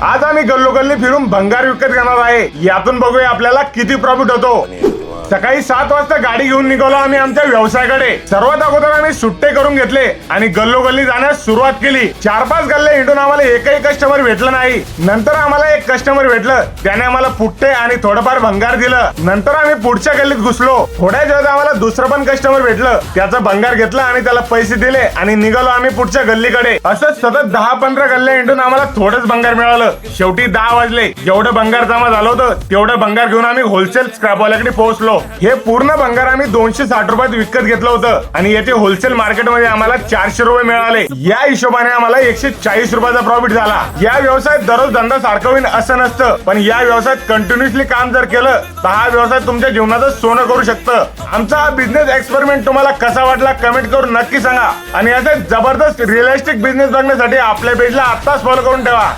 आज आम्ही गल्लोगल्ली फिरून भंगार विकत घेणार आहे. यातून बघूया आपल्याला किती प्रॉफिट होतो. सकाळी सात वाजता गाडी घेऊन निघालो आम्ही आमच्या व्यवसायाकडे. सर्वात अगोदर आम्ही सुट्टे करून घेतले आणि गल्लोगल्ली जाण्यास सुरुवात केली. चार पाच गल्ले हिंडून आम्हाला एकही कस्टमर भेटलं नाही. नंतर आम्हाला एक कस्टमर भेटलं. त्याने आम्हाला पुट्टे आणि थोडंफार भंगार दिलं. नंतर आम्ही पुढच्या गल्लीत घुसलो. थोड्या वेळात आम्हाला दुसरं पण कस्टमर भेटलं. त्याचं भंगार घेतलं आणि त्याला पैसे दिले आणि निघालो आम्ही पुढच्या गल्लीकडे. असं सतत दहा पंधरा गल्ले हिंडून आम्हाला थोडंच भंगार मिळालं. शेवटी दहा वाजले. जेवढं भंगार जमा झालं होतं तेवढं भंगार घेऊन आम्ही होलसेल स्क्रॅपवाल्याकडे पोहोचलो. हे पूर्ण भंगार आम्ही दोनशे साठ रुपयात विकत घेतलं होतं. आणि येथे होलसेल मार्केटमध्ये आम्हाला चारशे रुपये मिळाले. या हिशोबाने आम्हाला एकशे चाळीस रुपयाचा प्रॉफिट झाला. या व्यवसायात दररोज धंदा सारखं होईल असं नसतं. पण या व्यवसायात कंटिन्युअसली काम जर केलं तर हा व्यवसाय तुमच्या जीवनाचं सोनं करू शकतं. आमचा हा बिझनेस एक्सपेरिमेंट तुम्हाला कसा वाटला कमेंट करून नक्की सांगा. आणि असे जबरदस्त रिअलिस्टिक बिझनेस बघण्यासाठी आपल्या पेजला आत्ताच फॉलो करून ठेवा.